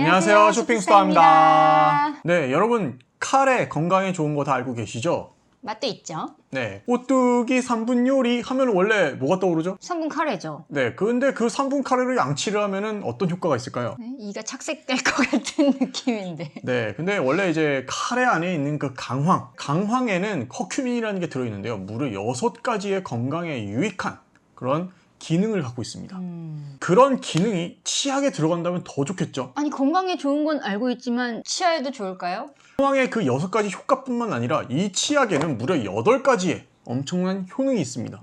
안녕하세요. 쇼핑스토어입니다. 네, 여러분 카레 건강에 좋은 거 다 알고 계시죠? 맛도 있죠. 네, 오뚜기 3분 요리 하면 원래 뭐가 떠오르죠? 3분 카레죠. 네, 근데 그 3분 카레를 양치를 하면은 어떤 효과가 있을까요? 네, 이가 착색될 것 같은 느낌인데. 네, 근데 원래 이제 카레 안에 있는 그 강황, 강황에는 커큐민이라는 게 들어있는데요. 무려 6가지의 건강에 유익한 그런 기능을 갖고 있습니다. 음. 그런 기능이 치약에 들어간다면 더 좋겠죠? 아니 건강에 좋은 건 알고 있지만 치아에도 좋을까요? 상황의 그 여섯 가지 효과뿐만 아니라 이 치약에는 무려 여덟 가지의 엄청난 효능이 있습니다.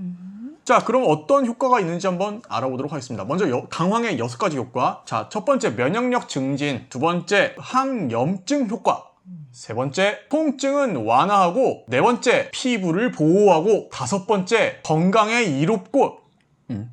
자, 그럼 어떤 효과가 있는지 한번 알아보도록 하겠습니다. 먼저 여- 강황의 여섯 가지 효과. 자, 첫 번째 면역력 증진, 두 번째 항염증 효과. 세 번째, 통증은 완화하고, 네 번째, 피부를 보호하고, 다섯 번째, 건강에 이롭고, 음.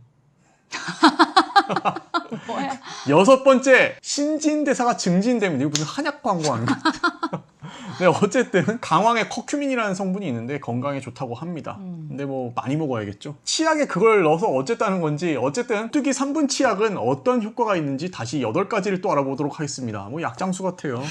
뭐야? 여섯 번째, 신진 대사가 증진됩니다. 이거 무슨 한약 광고 아닌가? 네, 어쨌든 강황에 커큐민이라는 성분이 있는데 건강에 좋다고 합니다. 음. 근데 뭐 많이 먹어야겠죠. 치약에 그걸 넣어서 어쨌다는 건지 어쨌든 뜨기 3분 치약은 어떤 효과가 있는지 다시 8가지를 또 알아보도록 하겠습니다. 뭐 약장수 같아요.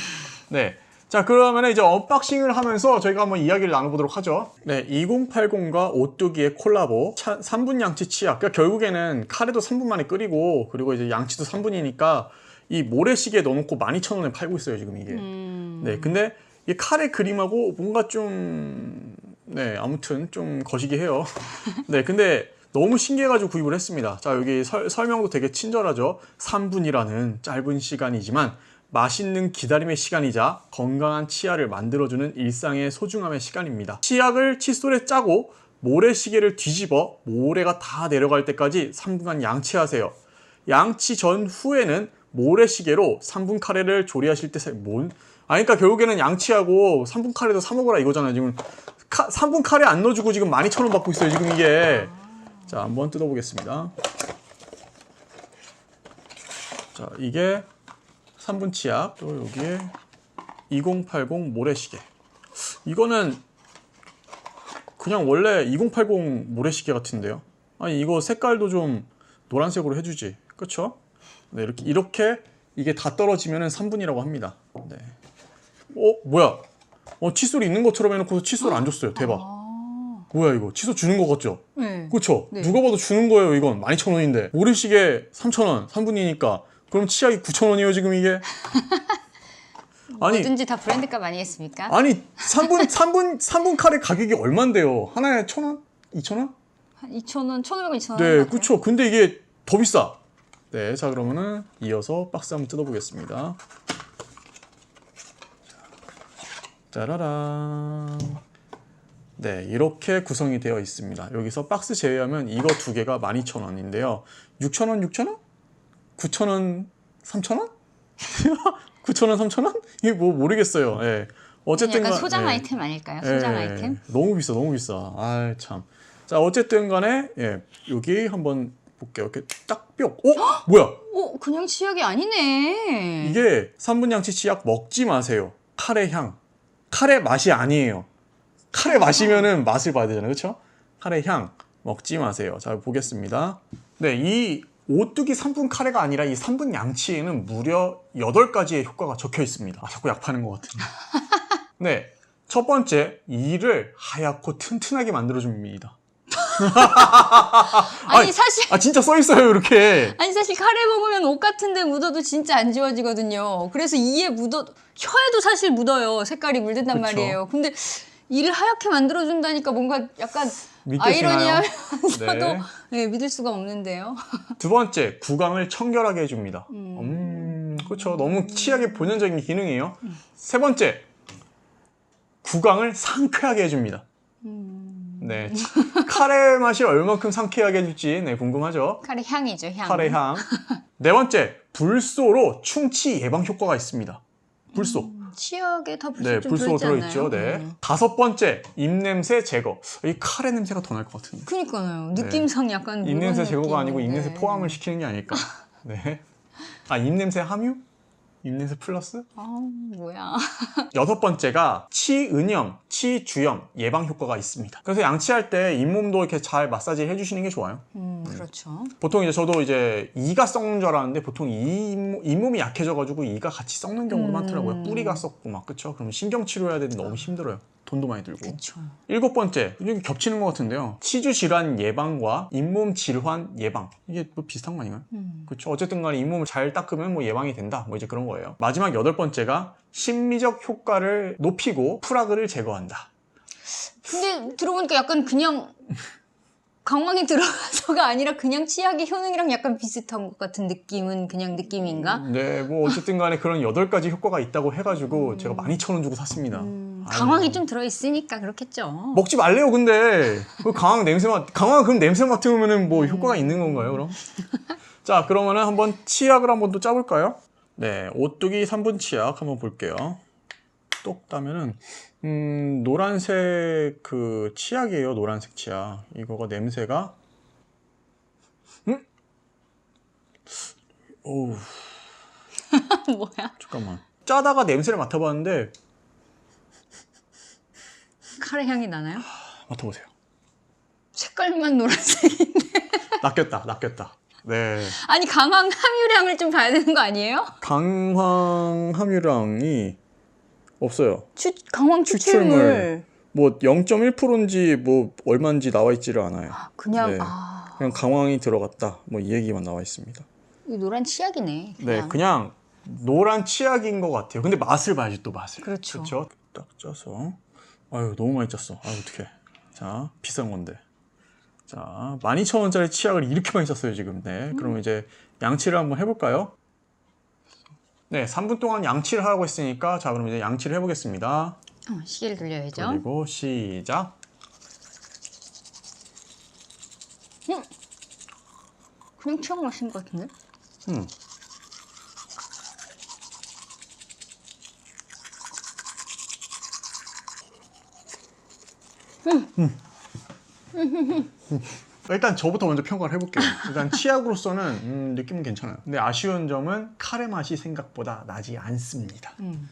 네. 자, 그러면 이제 언박싱을 하면서 저희가 한번 이야기를 나눠보도록 하죠. 네, 2080과 오뚜기의 콜라보 3분 양치 치약. 그러니까 결국에는 카레도 3분 만에 끓이고 그리고 이제 양치도 3분이니까 이 모래시계에 넣어놓고 12,000원에 팔고 있어요, 지금 이게. 음. 네, 근데 이 카레 그림하고 뭔가 좀, 네, 아무튼 좀 거시기 해요. 네, 근데 너무 신기해가지고 구입을 했습니다. 자, 여기 설, 설명도 되게 친절하죠. 3분이라는 짧은 시간이지만 맛있는 기다림의 시간이자 건강한 치약을 만들어주는 일상의 소중함의 시간입니다. 치약을 칫솔에 짜고 모래시계를 뒤집어 모래가 다 내려갈 때까지 3분간 양치하세요. 양치 전 후에는 모래시계로 3분 카레를 조리하실 때, 사- 뭔? 아니, 그러니까 결국에는 양치하고 3분 카레도 사먹으라 이거잖아요. 지금 카, 3분 카레 안 넣어주고 지금 12,000원 받고 있어요. 지금 이게. 자, 한번 뜯어보겠습니다. 자, 이게 3분 치약, 또 여기에 2080 모래시계. 이거는 그냥 원래 2080 모래시계 같은데요. 아니, 이거 색깔도 좀 노란색으로 해주지. 그쵸? 네, 이렇게, 이렇게 이게 다 떨어지면은 3분이라고 합니다. 네. 어, 뭐야? 어, 칫솔 있는 것처럼 해놓고 칫솔 안 줬어요. 대박. 아. 뭐야, 이거? 칫솔 주는 거 같죠? 네. 그쵸? 네. 누가 봐도 주는 거예요, 이건. 12,000원인데. 모래시계 3,000원, 3분이니까. 그럼 치약이 9,000원이에요, 지금 이게? 아니, 뭐든지 다 브랜드값 아니겠습니까? 아니, 3분, 3분, 3분 카레 가격이 얼만데요? 하나에 1,000원? 2,000원? 한 2,000원, 1,500원, 2,000원. 네, 그쵸. 근데 이게 더 비싸. 네, 자, 그러면은 이어서 박스 한번 뜯어보겠습니다. 짜라란. 네, 이렇게 구성이 되어 있습니다. 여기서 박스 제외하면 이거 두 개가 12,000원인데요. 6,000원, 6,000원? 9,000원, 3,000원? 9,000원, 3,000원? 이게 뭐 모르겠어요. 예. 어쨌든 약간 간- 소장 예. 아이템 아닐까요? 소장 예, 아이템? 너무 비싸, 너무 비싸. 아 참. 자, 어쨌든 간에, 예, 여기 한번 볼게요. 이렇게 딱 뿅. 어? 뭐야? 오, 그냥 치약이 아니네. 이게 3분 양치 치약 먹지 마세요. 카레 향. 카레 맛이 아니에요. 카레 마시면은 맛을 봐야 되잖아요. 그쵸? 카레 향. 먹지 마세요. 자, 보겠습니다. 네, 이 오뚜기 3분 카레가 아니라 이 3분 양치에는 무려 8가지의 효과가 적혀 있습니다. 아, 자꾸 약 파는 것 같은데. 네. 첫 번째, 이를 하얗고 튼튼하게 만들어줍니다. 아니 아니, 사실 아, 진짜 써 있어요, 이렇게. 아니 사실 카레 먹으면 옷 같은데 묻어도 진짜 안 지워지거든요. 그래서 이에 묻어 혀에도 사실 묻어요. 색깔이 물든단 그쵸. 말이에요. 근데 이를 하얗게 만들어준다니까 뭔가 약간? 아이러니하면서도 네. 네, 믿을 수가 없는데요. 두 번째, 구강을 청결하게 해줍니다. 음, 그렇죠. 너무 치약의 본연적인 기능이에요. 세 번째, 구강을 상쾌하게 해줍니다. 음, 네, 카레 맛이 얼만큼 상쾌하게 해줄지 네, 궁금하죠. 카레 향이죠, 향. 카레 향. 네 번째, 불소로 충치 예방 효과가 있습니다. 불소. 치약에 다 불소 네, 좀 불소 들어있지 들어있죠. 네. 음. 다섯 번째, 입냄새 제거. 이 카레 냄새가 더 날 것 같은데. 그니까요. 느낌상 약간 네. 입냄새 그런 제거가 아니고 느낌인데. 입냄새 포함을 시키는 게 아닐까. 네. 아 입냄새 함유? 입냄새 플러스? 아 뭐야. 여섯 번째가 치은염, 치주염 예방 효과가 있습니다. 그래서 양치할 때 잇몸도 이렇게 잘 마사지 해주시는 게 좋아요. 음 그렇죠. 보통 이제 저도 이제 이가 썩는 줄 알았는데 보통 이 잇몸- 잇몸이 약해져가지고 이가 같이 썩는 경우가 음. 많더라고요. 뿌리가 썩고 막 그쵸? 그럼 신경 치료해야 되는데 너무 힘들어요. 돈도 많이 들고. 그렇죠. 일곱 번째, 이게 겹치는 것 같은데요. 치주 질환 예방과 잇몸 질환 예방. 이게 뭐 비슷한 거 아닌가요? 음. 그렇죠. 어쨌든 간에 잇몸을 잘 닦으면 뭐 예방이 된다. 뭐 이제 그런 거예요. 마지막 여덟 번째가 심리적 효과를 높이고 프라그를 제거한다. 근데 들어보니까 약간 그냥 강황이 들어가서가 아니라 그냥 치약의 효능이랑 약간 비슷한 것 같은 느낌은 그냥 느낌인가? 네, 뭐 어쨌든 간에 그런 여덟 가지 효과가 있다고 해가지고 제가 12,000원 주고 샀습니다. 음. 강황이 좀 들어있으니까 그렇겠죠. 먹지 말래요, 근데. 그 강황 냄새 맡, 강황 그럼 냄새 맡으면은 뭐 효과가 있는 건가요, 그럼? 자, 그러면은 한번 치약을 한번 또 짜볼까요? 네, 오뚜기 3분 치약 한번 볼게요. 똑 따면은, 음, 노란색 그 치약이에요, 노란색 치약. 이거가 냄새가, 음? 오우, 뭐야? 잠깐만. 짜다가 냄새를 맡아봤는데, 카레 향이 나나요? 맡아보세요. 색깔만 노란색인데. 낚였다, 낚였다. 네. 아니 강황 함유량을 좀 봐야 되는 거 아니에요? 강황 함유량이 없어요. 추, 강황 추출물. 추출물. 뭐 0.1%인지 뭐 얼마인지 나와 있지를 않아요. 그냥 네. 아, 그냥 강황이 들어갔다. 뭐 이 얘기만 나와 있습니다. 이 노란 치약이네. 네, 그냥. 그냥 노란 치약인 것 같아요. 근데 맛을 봐야지 또 맛을. 그렇죠. 그렇죠. 딱 쪄서. 아유 너무 많이 쪘어. 아유 어떡해. 자 비싼 건데. 자 12,000원짜리 치약을 이렇게 많이 쪘어요 지금. 네. 음. 그럼 이제 양치를 한번 해볼까요? 네, 3분 동안 양치를 하고 있으니까 자 그럼 이제 양치를 해보겠습니다. 어, 시계를 돌려야죠. 그리고 시작. 그냥 치약 마신 것 같은데? 음. 일단 저부터 먼저 평가를 해볼게요. 일단 치약으로서는 음, 느낌은 괜찮아요. 근데 아쉬운 점은 카레 맛이 생각보다 나지 않습니다. 음.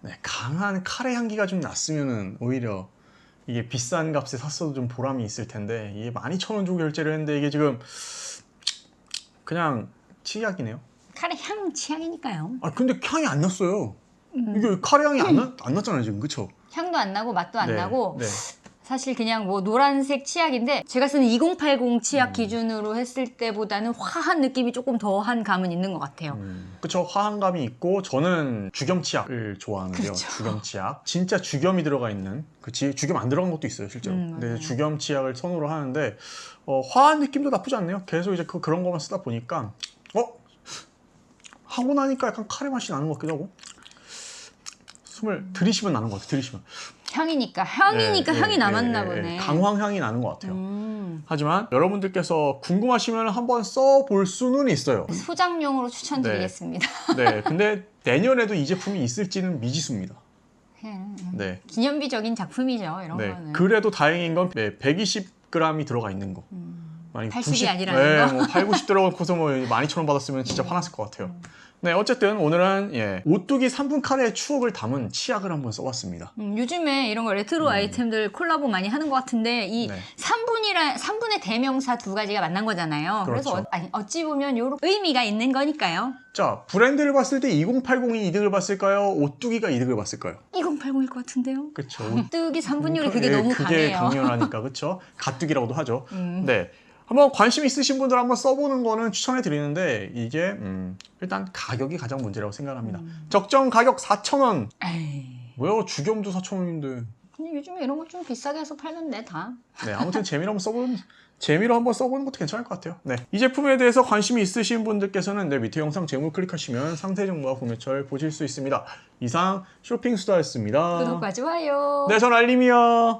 네, 강한 카레 향기가 좀 났으면은 오히려 이게 비싼 값에 샀어도 좀 보람이 있을 텐데 이게 12,000원 주고 결제를 했는데 이게 지금 그냥 치약이네요. 카레 향 치약이니까요. 아 근데 향이 안 났어요. 이게 카레 향이 안, 나, 안 났잖아요 지금 그쵸? 향도 안 나고 맛도 안 네, 나고 네. 사실 그냥 뭐 노란색 치약인데 제가 쓰는 2080 치약 음. 기준으로 했을 때보다는 화한 느낌이 조금 더한 감은 있는 것 같아요. 음, 그쵸 화한 감이 있고 저는 주겸 치약을 좋아하는데요. 그렇죠. 주겸 치약 진짜 주겸이 들어가 있는 그 지, 주겸 안 들어간 것도 있어요 실제로. 음, 근데 맞아요. 주겸 치약을 선호를 하는데 어, 화한 느낌도 나쁘지 않네요. 계속 이제 그, 그런 것만 쓰다 보니까 어 하고 나니까 약간 카레 맛이 나는 것 같기도 하고 숨을 들이쉬면 나는 것 같아요. 들이쉬면. 향이니까 향이니까 네, 향이 네, 남았나 네, 네, 보네. 강황 향이 나는 것 같아요. 음, 하지만 여러분들께서 궁금하시면 한번 써볼 수는 있어요. 소장용으로 추천드리겠습니다. 네, 근데 내년에도 이 제품이 있을지는 미지수입니다. 음, 네, 기념비적인 작품이죠 이런 네. 거는. 그래도 다행인 건 네, 120g이 들어가 있는 거. 만약 80이 음. 아니라는 네, 거. 음. 뭐 8, 90 들어가고서 뭐 12,000원 받았으면 진짜 화났을 것 같아요. 네, 어쨌든 오늘은 예, 오뚜기 3분 카레의 추억을 담은 치약을 한번 써봤습니다. 음, 요즘에 이런 거 레트로 아이템들 콜라보 많이 하는 것 같은데 이 네. 3분이라 3분의 대명사 두 가지가 만난 거잖아요. 그래서 그렇죠. 어, 아니, 어찌 보면 요런 의미가 있는 거니까요. 자, 브랜드를 봤을 때 2080이 이득을 봤을까요? 오뚜기가 이득을 봤을까요? 2080일 것 같은데요. 그렇죠. 뜨기 3분 요리 그게 예, 너무 그게 강해요. 강렬하니까 그렇죠. 가뚜기라고도 하죠. 음. 네. 한번 관심 있으신 분들 한번 써보는 거는 추천해 드리는데 이게 음, 일단 가격이 가장 문제라고 생각합니다. 음. 적정 가격 4,000원. 에이. 뭐야 주겸도 4,000원인데. 근데 요즘에 이런 거 좀 비싸게 해서 팔던데 다. 네, 아무튼 재미로 한번 써보는 재미로 한번 써보는 것도 괜찮을 것 같아요. 네, 이 제품에 대해서 관심이 있으신 분들께서는 네, 밑에 영상 제목 클릭하시면 상세 정보와 구매처를 보실 수 있습니다. 이상 쇼핑 수다였습니다. 구독과 좋아요. 네, 전 알림이요.